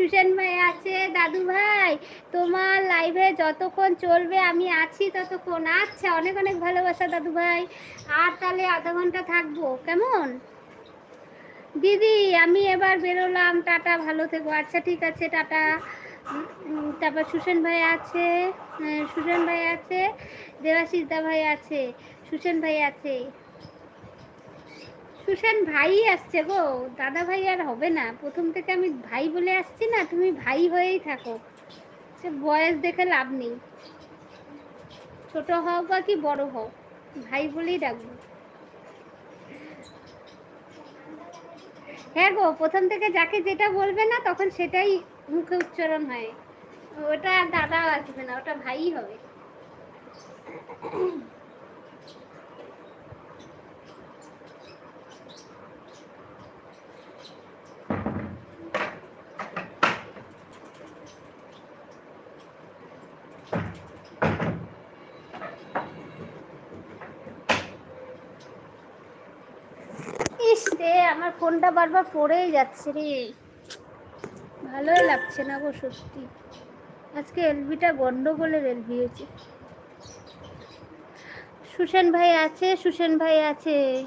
সুশান ভাই আছে, দাদু ভাই। তোমার লাইভে যতক্ষণ চলবে, আমি আছি ততক্ষণ। আচ্ছা অনেক অনেক ভালোবাসা দাদু ভাই। আর তাহলে আধা ঘণ্টা থাকব, কেমন? দিদি, আমি এবার বেরোলাম। টাটা, ভালো থেকো। আচ্ছা ঠিক আছে, টাটা। তারপর সুশেন ভাই আছে সুশেন ভাই আছে, দেবাশিস দা ভাই আছে, সুশেন ভাই আছে। সুশান ভাই আসছে গো। দাদা ভাই আর হবে না। প্রথম থেকে আমি ভাই বলে আসছি না, তুমি ভাই হয়েই থাকো। সে বয়স দেখে লাভ নেই। ছোট হও বা কি বড় হও, ভাই বলেই ডাকবো। হ্যাঁ গো, প্রথম থেকে যাকে যেটা বলবে না, তখন সেটাই মুখে উচ্চারণ হয়। ওটা আর দাদা আসবে না, ওটা ভাই হবে। রে আমার ফোনটা বারবার পড়েই যাচ্ছে রে। ভালোই লাগছে না গো, সত্যি। আজকে এলবিটা গন্ডগোলের এলবি হয়েছে। সুশান ভাই আছে সুশান ভাই আছে।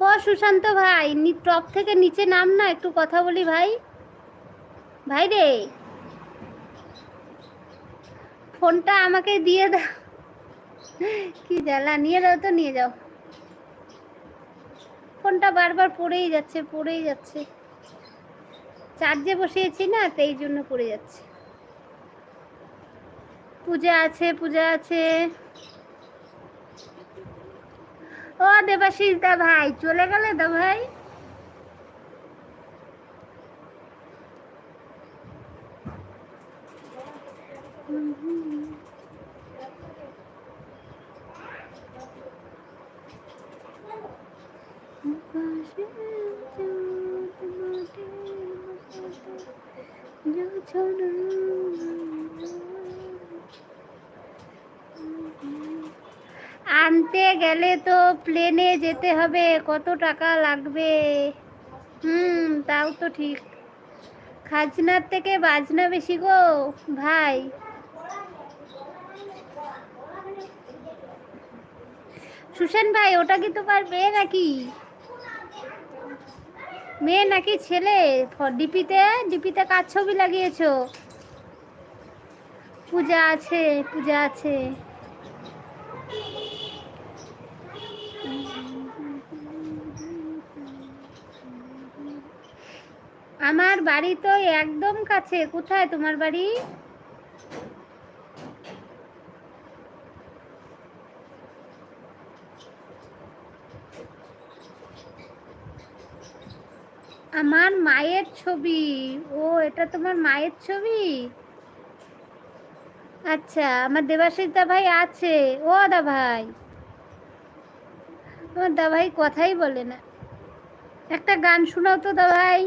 ও, সুশান্ত ভাই টপ থেকে নিচে নাম না, একটু কথা বলি ভাই। ভাই রে। ফোনটা আমাকে দিয়ে দাও। কি জ্বালা, নিয়ে যাও তো, নিয়ে যাও। ফোনটা বারবার পড়েই যাচ্ছে পড়েই যাচ্ছে। চার্জে বসিয়েছি না তাই জন্য পড়ে যাচ্ছে। পূজা আছে পূজা আছে। ও দেবাশিস দা ভাই, চলে গেলে দা ভাই? আনতে গেলে তো প্লেনে যেতে হবে, কত টাকা লাগবে? হুম, তাও তো ঠিক। খাজনার থেকে বাজনা বেশি গো, ভাই। সুশান ভাই, ওটা কি তোমার মেয়ে নাকি? মেয়ে নাকি ছেলে? ডিপিতে? ডিপিতে কাজ ছবি লাগিয়েছো? পূজা আছে পূজা আছে। আমার বাড়ি তো একদম কাছে। কোথায় তোমার বাড়ি? আমার মায়ের ছবি। ও, এটা তোমার মায়ের ছবি? আচ্ছা আমার দেবাশিস দা ভাই আছে। ও দা ভাই আমার দা ভাই কথাই বলে না। একটা গান শোনাও তো দা ভাই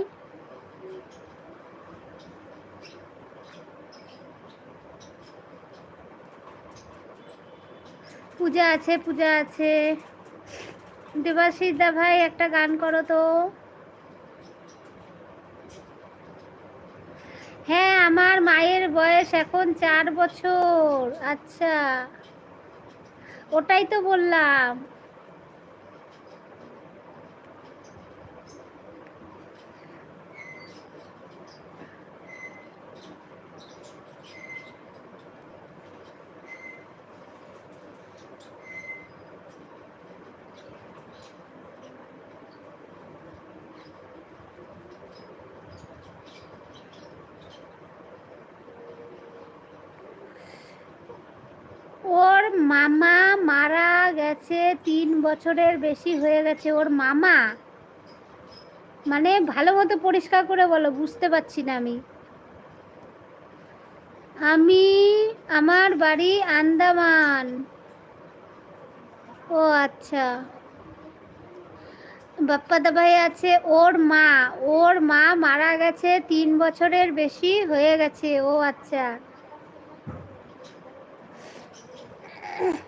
পূজা আছে পূজা আছে। দেবাশিস দা ভাই, একটা গান করো তো হ্যাঁ আমার মায়ের বয়স এখন চার বছর আচ্ছা। ওটাই তো বললাম ওর মামা মারা গেছে তিন বছরের বেশি হয়ে গেছে ওর মামা। মানে ভালো মতো পরিষ্কার করে বলো, বুঝতে পারছি না আমি। আমি আমার বাড়ি আন্দামান। ও আচ্ছা। বাপ্পা দাবাই আছে, ওর মা। ওর মা মারা গেছে তিন বছরের বেশি হয়ে গেছে, ও আচ্ছা। Ugh.